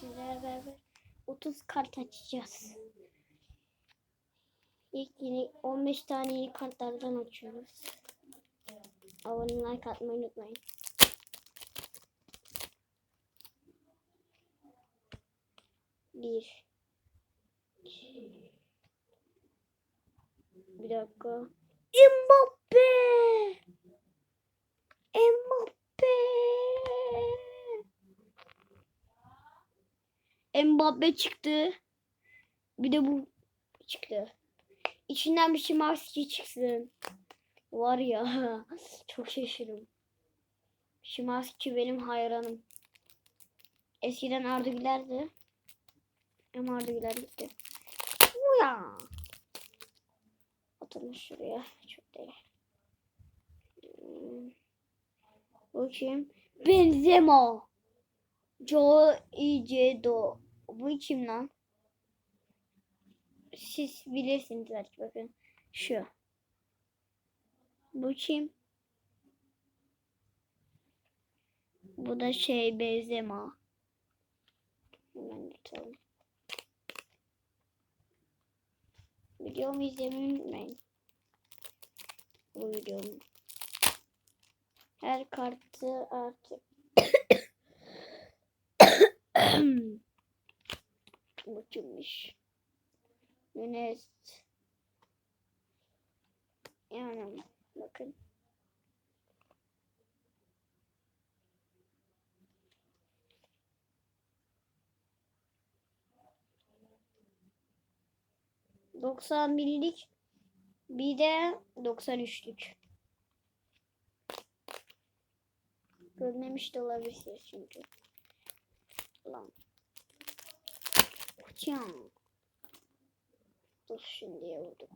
sizlerle beraber 30 kart açacağız. İlk yeni 15 tane yeni kartlardan açıyoruz. Abone like atmayı unutmayın. Bir. Bir dakika. Mbappe! Mbappe çıktı. Bir de bu çıktı. İçinden bir Şimanski çıksın. Var ya çok şaşırım. Şimanski benim hayranım. Eskiden Arda Güler'di. Ama Arda Güler gitti. Ya. Atalım şuraya. Çok değil. Hmm. Bakayım. Benzema. Joe Icedo. Bu kim lan? Siz bilirsiniz belki bakın. Şu. Bu kim? Bu da şey Benzema. Hemen tutalım. Videomu izlemeyi unutmayın. Bu videomu. Her kartı artık bu kimmiş? Nunez. Yani bakın. Doksan birlik bir de doksan üçlük. Görmemiş de olabilir çünkü. Lan. Uçan. Dur şimdiye vurduk.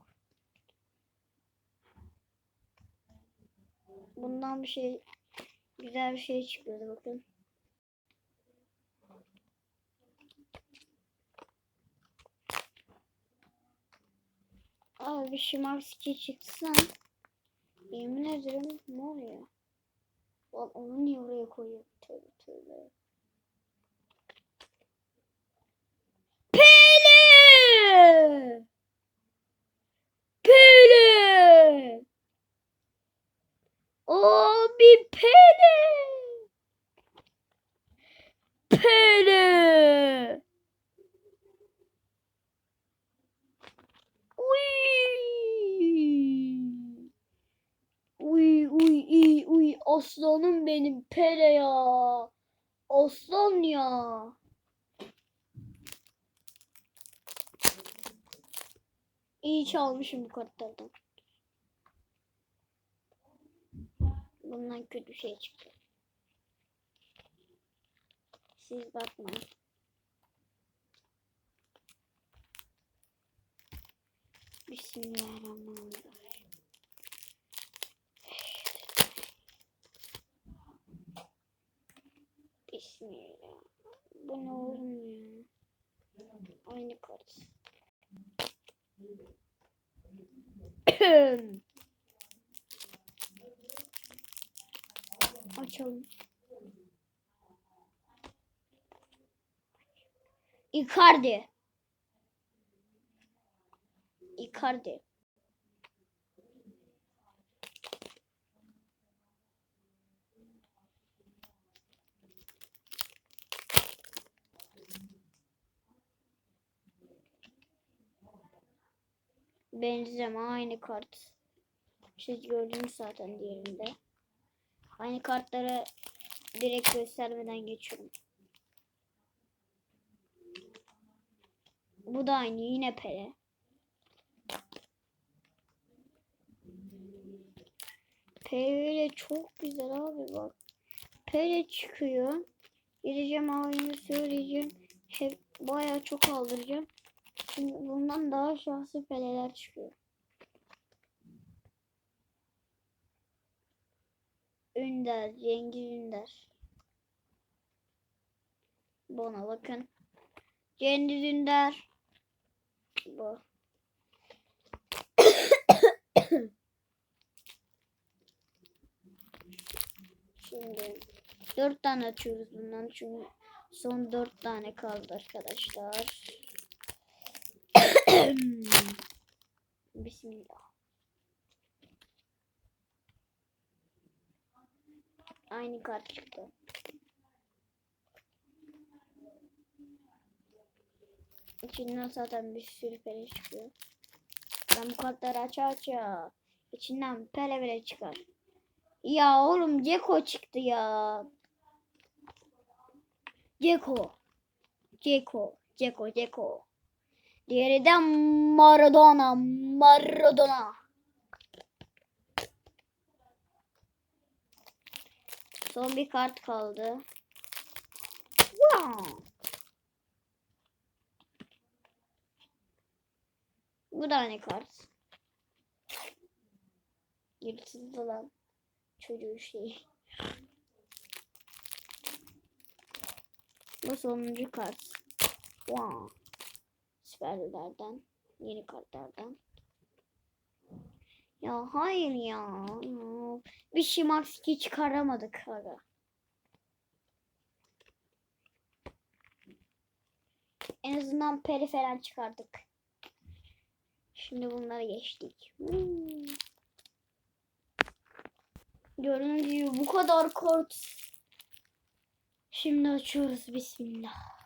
Bundan bir şey güzel bir şey çıkıyordu bakın. Abi bir Şimanski çıksın. Yemin ederim ne oluyor? Lan onu niye oraya koyuyor? Tövbe tövbe. Pele! Pele! Abi Pele! Pele! Uy! Uy uy uy uy aslanım benim Pele ya. Aslan ya. İyi çalmışım bu kartlardan. Bundan kötü şey çıktı. Siz bakmayın. Bismillahirrahmanirrahim. Bismillah. Bu ne ya? Aynı kart. Açalım. Icardi. Icardi. Benzema aynı kart. Siz gördünüz zaten diğerinde. Aynı kartları direkt göstermeden geçiyorum. Bu da aynı yine Pele. Pele çok güzel abi bak. Pele çıkıyor. Gideceğim abime söyleyeceğim. Hep bayağı çok aldıracağım. Şimdi bundan daha şahsi peleler çıkıyor. Ünder, Cengiz Ünder. Buna bakın. Cengiz Ünder. Bu. Şimdi dört tane açıyoruz bundan çünkü Son dört tane kaldı arkadaşlar. Bismillah. Aynı kart çıktı. İçinden zaten bir sürü pele çıkıyor. Ben bu kartları aça aça. İçinden pele bile çıkar. Ya oğlum Ceko çıktı ya. Ceko. Ceko. Ceko. Ceko. Diğeri de Maradona. Maradona. Son bir kart kaldı. Wow. Bu da aynı kart. Yırtıldı lan. Çocuğu şey. Bu sonuncu kart. Wow. Süperlerden. Yeni kartlardan. Ya hayır ya. Bir Şimanski çıkaramadık aga. En azından peri falan çıkardık. Şimdi bunları geçtik. Hmm. Bu kadar kart. Şimdi açıyoruz. Bismillah.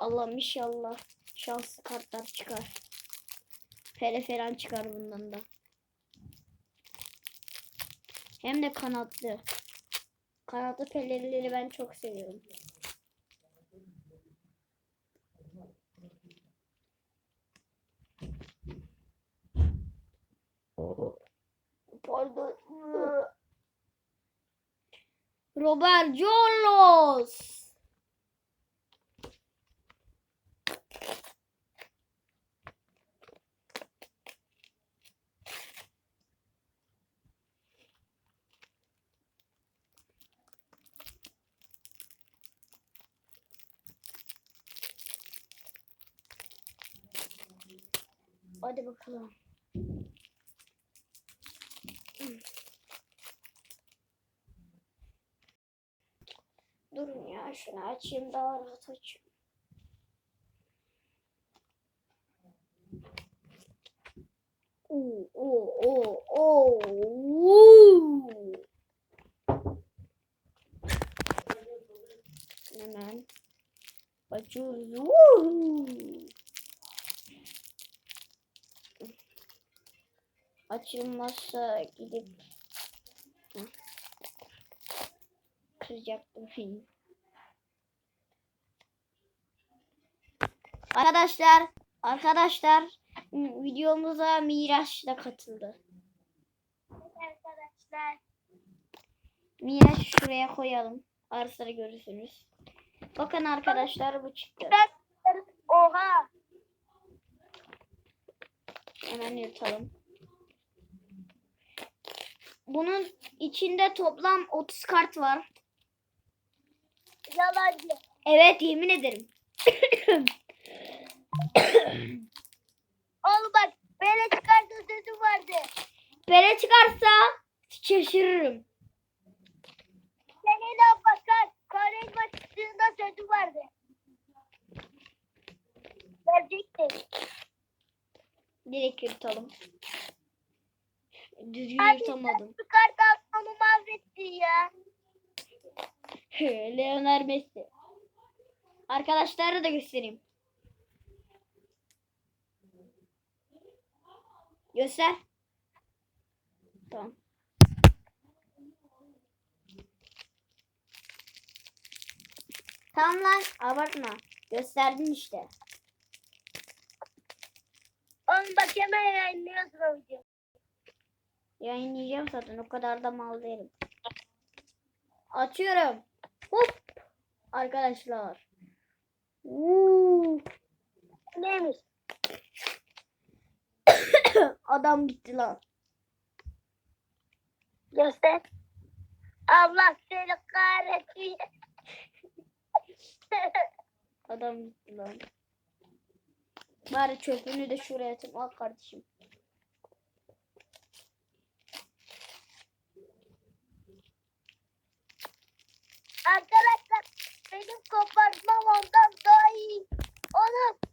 Allah'ım inşallah şanslı kartlar çıkar. Pele falan çıkar bundan da. Hem de kanatlı. Kanatlı peleleri ben çok seviyorum. Pardon. Robert Carlos. Hadi bakalım. Durun ya şunu açayım daha rahat açayım. Oo, oo, oo, oo, oo. Hemen açıyoruz. Woo! Açılmazsa gidip kıracaktım film. Arkadaşlar, arkadaşlar videomuza Miraç da katıldı. Arkadaşlar. Miraç şuraya koyalım. Ara sıra görürsünüz. Bakın arkadaşlar bu çıktı. Oha. Hemen yırtalım. Bunun içinde toplam 30 kart var. Yalancı. Evet yemin ederim. Oğlum bak böyle çıkardığı sözü vardı. Böyle çıkarsa şaşırırım. Seninle bakar. Karizma çıktığında sözü vardı. Verecekti. Direkt yırtalım. Düzgün yırtamadım. Ya. Leonel Messi. Arkadaşlara da göstereyim. Göster. Tamam. Tamam lan abartma. Gösterdin işte. Oğlum bak hemen yayınlıyorsun videoyu. Yayınlayacağım zaten o kadar da mal değilim. Açıyorum. Hop. Arkadaşlar. Uuu. Neymiş? Adam gitti lan. Göster. Allah seni kahretsin. Adam gitti lan. Bari çöpünü de şuraya atayım. Al kardeşim. kopartmam ondan daha iyi. Onu